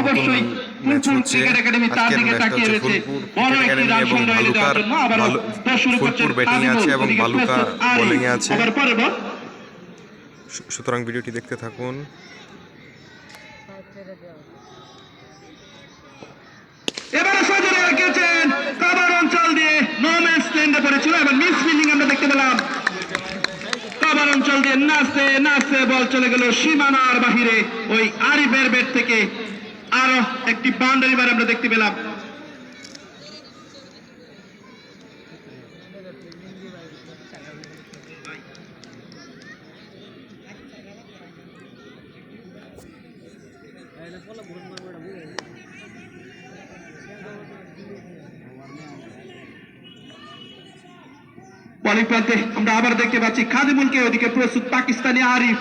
অবশ্যই সুতরাং ভিডিওটি দেখতে থাকুন। এবারে সজনে কাবার অঞ্চল দিয়ে নো ম্যাচ ল্যান্ডে পড়েছিল এবং মিস ফিল্ডিং আমরা দেখতে পেলাম কাবার অঞ্চল দিয়ে নাচতে নাচতে বল চলে গেল সীমানার বাহিরে। ওই আরিফের বেড থেকে আরও একটি বাউন্ডারি বার আমরা দেখতে পেলাম। বলিং প্রান্তে আমরা আবার দেখতে পাচ্ছি খাদিমুলকে ওদিকে প্রস্তুত পাকিস্তানি আরিফ।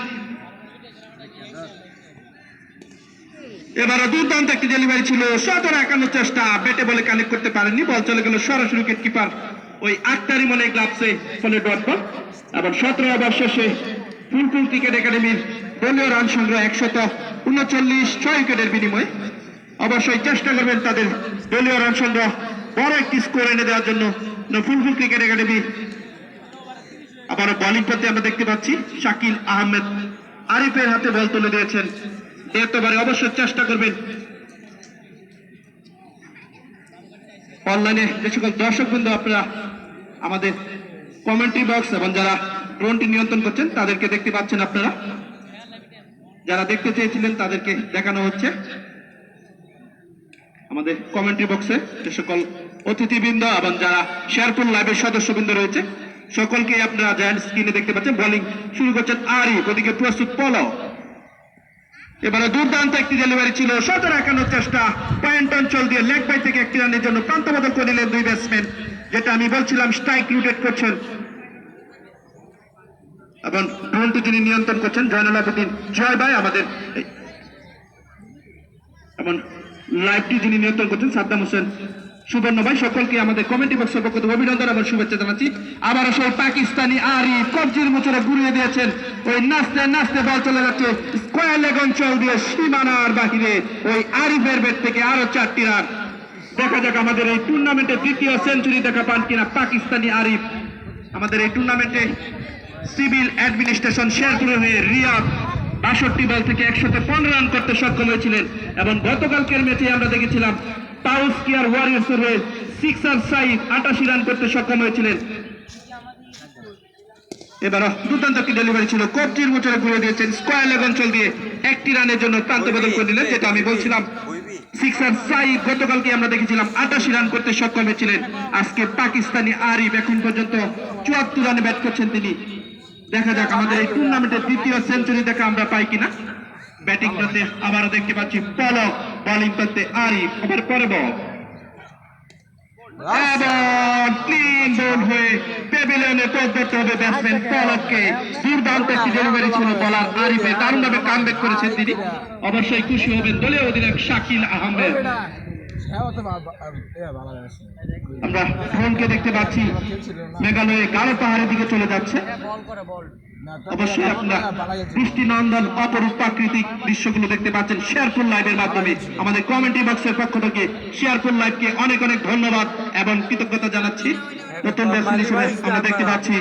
এবারে দুর্দান্ত একটি ডেলিভারি ছিল। সতেরো একান্ন চেষ্টা ব্যাটে বলে কানেক্ট করতে পারেননি। বল চলে গেল সরাসরি উইকেট কিপার ওই আক্তারি মনে গ্লাভসে ফলে ডট বল এবং সতেরো ওভার শেষে ফুলপুর ক্রিকেট একাডেমির দলীয় রান সংগ্রহ একশত উনচল্লিশ, ছয় উইকেটের বিনিময়ে। অবশ্যই চেষ্টা করবেন তাদের দলীয় রান সংগ্রহ। বড় একটি স্কোর এনে দেওয়ার জন্য ফুলপুর ক্রিকেট একাডেমি আবার বোলিং করতে আমরা দেখতে পাচ্ছি শাকিল আহমেদ আরিফের হাতে বল তুলে দিয়েছেন। এতবারে অবশ্যই চেষ্টা করবেন। অনলাইনে যে সকল দর্শক বৃন্দ, আপনারা আমাদের কমেন্ট্রি বক্স এবং যারা ড্রোনটি নিয়ন্ত্রণ করছেন, তাদেরকে দেখতে পাচ্ছেন আপনারা। যারা দেখতে চেয়েছিলেন, তাদেরকে দেখানো হচ্ছে। আমাদের কমেন্ট্রি বক্সে যে সকল অতিথিবৃন্দ এবং যারা শেয়ারপুর লাইভের সদস্যবৃন্দ রয়েছে সকলকে আপনারা জায়ান্ট স্ক্রিনে দেখতে পাচ্ছেন, বোলিং শুরু করছেন আরিফ, ওদিকে প্রস্তুত পলাও এবারে দুর্দান্ত একটি ডেলিভারি ছিল, সতেরো একান্ন চেষ্টা পয়েন্ট অঞ্চল দিয়ে লেগ বাই থেকে একটি রানের জন্য প্রান্ত বদল করে নিলেন দুই ব্যাটসম্যান যেটা আমি বলছিলাম স্ট্রাইক রুটেট করছেন। এবং ড্রোনটি যিনি নিয়ন্ত্রণ করছেন, জয়নুল আবেদিন, জয় ভাই আমাদের। এবং লাইভটি যিনি নিয়ন্ত্রণ করছেন, সাদ্দাম হোসেন সুবর্ণ ভাই, সকলকে আমাদের কমেন্টি বক্সের পক্ষ থেকে অভিনন্দন এবং শুভেচ্ছা জানাচ্ছি। আবারও সেই পাকিস্তানি আরি কবজির মুচরে ঘুরিয়ে দিয়েছেন। ওই নাচতে নাচতে বল চলে যাচ্ছে স্কোয়ার লেগ অঞ্চল দিয়ে সীমানার বাহিরে। ওই আরিফের ব্যাট থেকে আরও চারটি রান। দেখা যাক আমাদের এই টুর্নামেন্টে তৃতীয় সেঞ্চুরি দেখা পান কিনা পাকিস্তানি আরিফ আমাদের এই টুর্নামেন্টে সিভিল অ্যাডমিনিস্ট্রেশন শেয়ারপুরের হয়ে রিয়াদ বাষট্টি বল থেকে একশত পনেরো রান করতে সক্ষম হয়েছিলেন। এবং গতকালকের ম্যাচে আমরা দেখেছিলাম পাউস কিয়ার ওয়ারিয়ার্সের হয়ে সাইড আটাশি রান করতে সক্ষম হয়েছিলেন। এবারও দুর্দান্ত একটি ডেলিভারি ছিল। কবজির ঘুরে দিয়েছেন। স্কোয়ার লেগ অঞ্চল দিয়ে একটি রানের জন্য প্রান্ত বদল করে দিলেন, যেটা আমি বলছিলাম। সিক্সার সাইড গতকালকে আমরা দেখেছিলাম, আটাশি রান করতে সক্ষম হয়েছিলেন। আজকে পাকিস্তানি আরিফ এখন পর্যন্ত চুয়াত্তর রানে ব্যাট করছেন তিনি। দেখা যাক আমাদের এই টুর্নামেন্টের দ্বিতীয় সেঞ্চুরি দেখা আমরা পাই কিনা। ব্যাটিং করতে আবারও দেখতে পাচ্ছি, পলক। বোলিং করতে আরিফ আবার পরে বল এবং ক্লিন বোল হয়ে প্যাভিলিয়নে ধরতে হবে ব্যাটসম্যান পলককে দুর্দান্ত একটি ডেলিভারি ছিল বলার আরিফে দারুণভাবে কামব্যাক করেছেন তিনি। অবশ্যই খুশি হবেন দলীয় অধিনায়ক শাকিল আহমেদ। আমরা ড্রোনকে দেখতে পাচ্ছি, মেঘালয়ে গাঢ় পাহাড়ের দিকে চলে যাচ্ছে। অবশ্যই আপনারা দৃষ্টিনন্দন অপরূপ প্রাকৃতিক দৃশ্যগুলো দেখতে পাচ্ছেন শেয়ারফুল লাইভের মাধ্যমে। আমাদের কমেন্ট্রি বক্সের পক্ষ থেকে শেয়ারফুল লাইভকে অনেক অনেক ধন্যবাদ এবং কৃতজ্ঞতা জানাচ্ছি। নতুন হিসেবে আমরা দেখতে পাচ্ছি।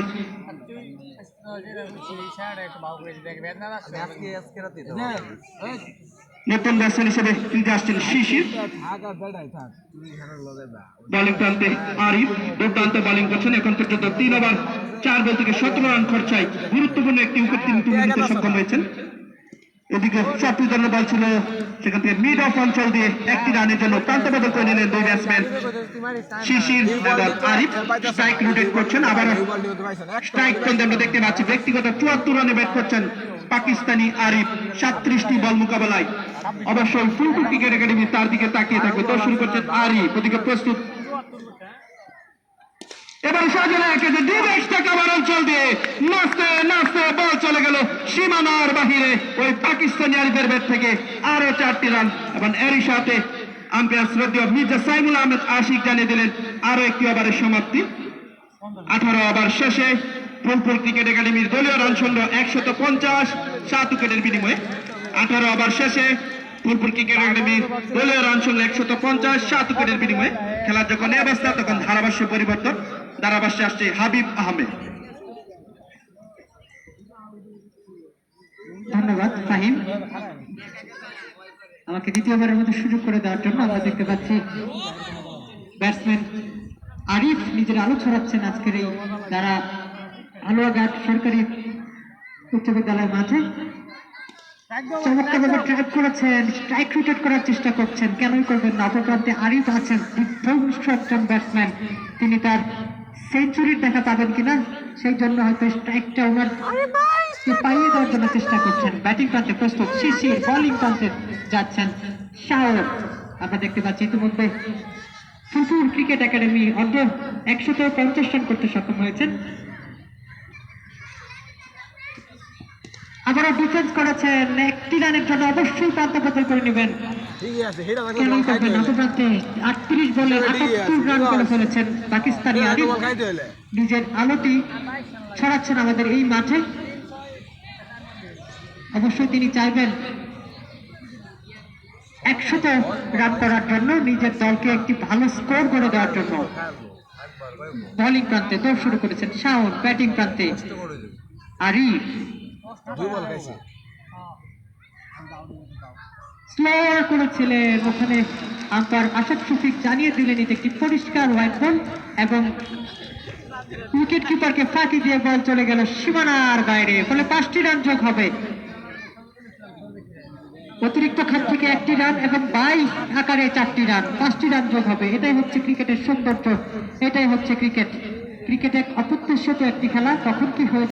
নতুন ব্যাটসম্যান হিসেবে ফিরে আসছেন শিশির। বোলিং প্রান্তে আরিফ, দুর্দান্ত বোলিং করছেন। এখন পর্যন্ত তিন ওভার চার বল থেকে সতেরো রান খরচায় গুরুত্বপূর্ণ একটি উইকেট তিনি তুলে নিতে সক্ষম হয়েছেন। এদিকে চট্টি জন্য বল ছিল সেখান থেকে মিড অফ অঞ্চল দিয়ে একটি রানের জন্য প্রান্ত বদল করে নিলেন দুই ব্যাটসম্যান শিশির এবং আরিফ। স্ট্রাইক রুটেট করছেন। আবার স্ট্রাইক পর্যন্ত দেখতে পাচ্ছি। ব্যক্তিগত চুয়াত্তর রানে ব্যাট করছেন পাকিস্তানি আরিফ সাতত্রিশটি বল মোকাবেলায়। অবশ্যই ফুলটু ক্রিকেট একাডেমি তার দিকে তাকিয়ে থাকবে। শুরু করছেন আরিফ, ওদিকে প্রস্তুত। এবার অঞ্চল দিয়ে নাচতে নাচতে বল চলে গেল সীমানার বাহিরে। ওই পাকিস্তানি আরিফের ব্যাট থেকে আরও চারটি রান এবং এরই সাথে আম্পায়ার মির্জা সাইমুল আহমেদ আশিক জানিয়ে দিলেন আরও একটি ওভারের সমাপ্তি। আঠারো ওভার শেষে ফুলপুর ক্রিকেট একাডেমির দলীয় রান সংগ্রহ একশত পঞ্চাশ। সাত উইকেটের বিনিময়ে আঠারো ওভার শেষে ফুলপুর ক্রিকেট একাডেমির দলীয় রান সংগ্রহ একশত পঞ্চাশ। সাত উইকেটের বিনিময়ে খেলার যখন অবস্থা তখন ধারাভাষ্য পরিবর্তন। ধারাভাষ্যে আসছে হাবিব আহমেদ। ধন্যবাদ, ফাহিম। আমাকে দ্বিতীয়বারের মতো সুযোগ করে দেওয়ার জন্য আমরা দেখতে পাচ্ছি ব্যাটসম্যান আরিফ নিজের আলো ছড়াচ্ছেন আজকের এই তারা আলোয়াঘাট সরকারি উচ্চ বিদ্যালয়ের মাঠে চমৎকারভাবে ড্রাইভ করেছেন স্ট্রাইক রোটেট করার চেষ্টা করছেন। কেনই করবেন না? অপরপ্রান্তে আরিফ আছেন বিধ্বংস একজন ব্যাটসম্যান তিনি তার সেঞ্চুরির দেখা পাবেন কিনা, সেই জন্য হয়তো স্ট্রাইকটা ওনার পাইয়ে দেওয়ার জন্য চেষ্টা করছেন। ব্যাটিং প্রান্তে প্রস্তুত। শিশির বোলিং প্রান্তে যাচ্ছেন শাওর আমরা দেখতে পাচ্ছি ইতিমধ্যে ফুলপুর ক্রিকেট একাডেমি অর্ধ একশত পঞ্চাশ রান করতে সক্ষম হয়েছেন। আবারও ডিফেন্স করেছেন। একটি রানের জন্য অবশ্যই প্রান্ত বদল করে নেবেন। আটত্রিশ বলে আটাত্তর রান করে ফেলেছেন পাকিস্তানি আরিফ নিজের আলোটি ছড়াচ্ছেন আমাদের এই মাঠে। অবশ্যই তিনি চাইবেন একশত রান করার জন্য নিজের দলকে একটি ভালো স্কোর করে দেওয়ার জন্য। বোলিং প্রান্তে দৌড় শুরু করেছেন শাওন ব্যাটিং প্রান্তে আরিফ। দুই বল খাইছে। স্লো করেছিলেন ওখানে শফিক জানিয়ে দিলেন একটি পরিষ্কার হোয়াইট বল এবং উইকেট কিপারকে ফাঁকি দিয়ে বল চলে গেল সীমানার বাইরে। ফলে পাঁচটি রান যোগ হবে। অতিরিক্ত খাত থেকে একটি রান এবং বাইশ আকারে চারটি রান পাঁচটি রান যোগ হবে। এটাই হচ্ছে ক্রিকেটের সৌন্দর্য। এটাই হচ্ছে ক্রিকেট। ক্রিকেট এক অপ্রত্যাশিত একটি খেলা। কখন কি হয়ে